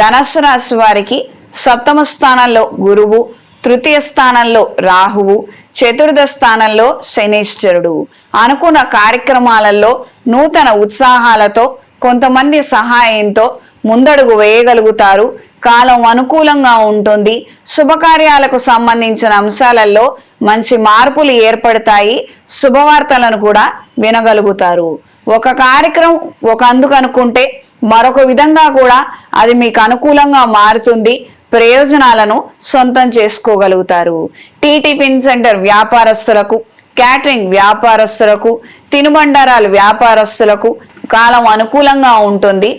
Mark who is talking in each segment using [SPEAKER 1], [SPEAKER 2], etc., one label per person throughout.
[SPEAKER 1] ధనస్సు రాశి వారికి సప్తమ స్థానంలో గురువు తృతీయ స్థానంలో రాహువు చతుర్థ స్థానంలో శనీశ్వరుడు అనుకున్న కార్యక్రమాలలో నూతన ఉత్సాహాలతో కొంతమంది సహాయంతో ముందడుగు వేయగలుగుతారు. కాలం అనుకూలంగా ఉంటుంది. శుభకార్యాలకు సంబంధించిన అంశాలలో మంచి మార్పులు ఏర్పడతాయి. శుభవార్తలను కూడా వినగలుగుతారు. ఒక కార్యక్రమం ఒక అందుకు అనుకుంటే మరొక విధంగా కూడా అది మీకు అనుకూలంగా మారుతుంది. ప్రయోజనాలను సొంతం చేసుకోగలుగుతారు. టీటీ పిన్ సెంటర్ వ్యాపారస్తులకు క్యాటరింగ్ వ్యాపారస్తులకు తినుబండారాలు వ్యాపారస్తులకు కాలం అనుకూలంగా ఉంటుంది.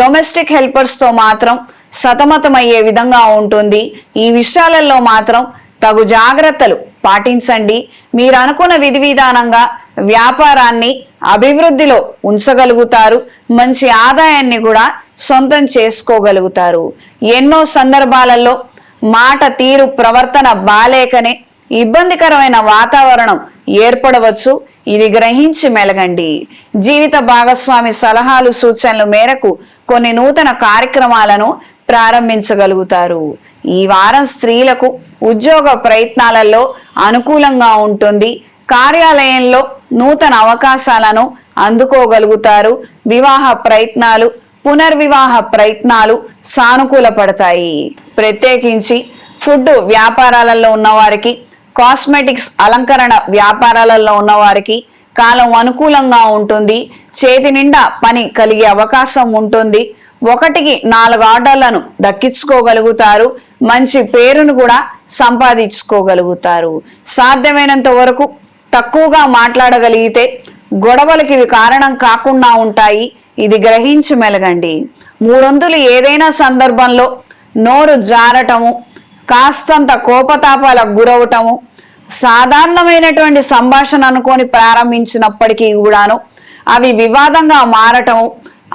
[SPEAKER 1] డొమెస్టిక్ హెల్పర్స్తో మాత్రం సతమతమయ్యే విధంగా ఉంటుంది. ఈ విషయాలలో మాత్రం తగు జాగ్రత్తలు పాటించండి. మీరు అనుకున్న విధి విధానంగా వ్యాపారాన్ని అభివృద్ధిలో ఉంచగలుగుతారు. మంచి ఆదాయాన్ని కూడా సొంతం చేసుకోగలుగుతారు. ఎన్నో సందర్భాలలో మాట తీరు ప్రవర్తన బాలేకనే ఇబ్బందికరమైన వాతావరణం ఏర్పడవచ్చు. ఇది గ్రహించి మెలగండి. జీవిత భాగస్వామి సలహాలు సూచనల మేరకు కొన్ని నూతన కార్యక్రమాలను ప్రారంభించగలుగుతారు. ఈ వారం స్త్రీలకు ఉద్యోగ ప్రయత్నాలలో అనుకూలంగా ఉంటుంది. కార్యాలయంలో నూతన అవకాశాలను అందుకోగలుగుతారు. వివాహ ప్రయత్నాలు పునర్వివాహ ప్రయత్నాలు సానుకూలపడతాయి. ప్రత్యేకించి ఫుడ్ వ్యాపారాలలో ఉన్నవారికి కాస్మెటిక్స్ అలంకరణ వ్యాపారాలలో ఉన్నవారికి కాలం అనుకూలంగా ఉంటుంది. చేతి నిండా పని కలిగే అవకాశం ఉంటుంది. ఒకటికి నాలుగు ఆర్డర్లను దక్కించుకోగలుగుతారు. మంచి పేరును కూడా సంపాదించుకోగలుగుతారు. సాధ్యమైనంత వరకు తక్కువగా మాట్లాడగలిగితే గొడవలకి ఇవి కారణం కాకుండా ఉంటాయి. ఇది గ్రహించి మెలగండి. మూడొంతులు ఏదైనా సందర్భంలో నోరు జారటము కాస్తంత కోపతాపాలకు గురవటము సాధారణమైనటువంటి సంభాషణ అనుకొని ప్రారంభించినప్పటికీ కూడాను అవి వివాదంగా మారటము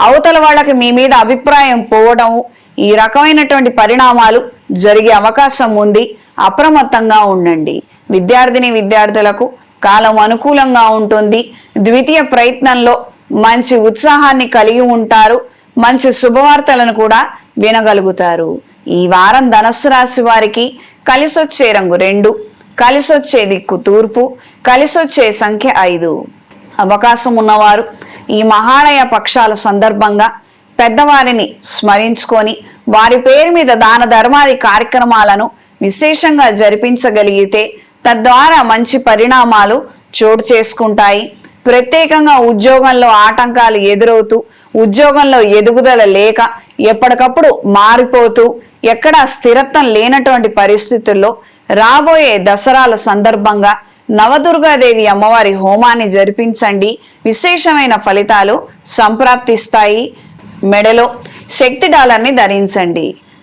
[SPEAKER 1] అవతల వాళ్ళకి మీ మీద అభిప్రాయం పోవటము ఈ రకమైనటువంటి పరిణామాలు జరిగే అవకాశం ఉంది. అప్రమత్తంగా ఉండండి. విద్యార్థిని విద్యార్థులకు కాలం అనుకూలంగా ఉంటుంది. ద్వితీయ ప్రయత్నంలో మంచి ఉత్సాహాన్ని కలిగి ఉంటారు. మంచి శుభవార్తలను కూడా వినగలుగుతారు. ఈ వారం ధనస్సు రాశి వారికి కలిసొచ్చే రంగు రెండు కలిసొచ్చే దిక్కు తూర్పు కలిసొచ్చే సంఖ్య ఐదు. అవకాశం ఉన్నవారు ఈ మహాలయ పక్షాల సందర్భంగా పెద్దవారిని స్మరించుకొని వారి పేరు మీద దాన ధర్మాది కార్యక్రమాలను విశేషంగా జరిపించగలిగితే తద్వారా మంచి పరిణామాలు చోటు చేసుకుంటాయి. ప్రత్యేకంగా ఉద్యోగంలో ఆటంకాలు ఎదురవుతూ ఉద్యోగంలో ఎదుగుదల లేక ఎప్పటికప్పుడు మారిపోతూ ఎక్కడా స్థిరత్వం లేనటువంటి పరిస్థితుల్లో రాబోయే దసరాల సందర్భంగా నవదుర్గాదేవి అమ్మవారి హోమాన్ని జరిపించండి. విశేషమైన ఫలితాలు సంప్రాప్తిస్తాయి. మెడలో శక్తి డాలర్ని ధరించండి.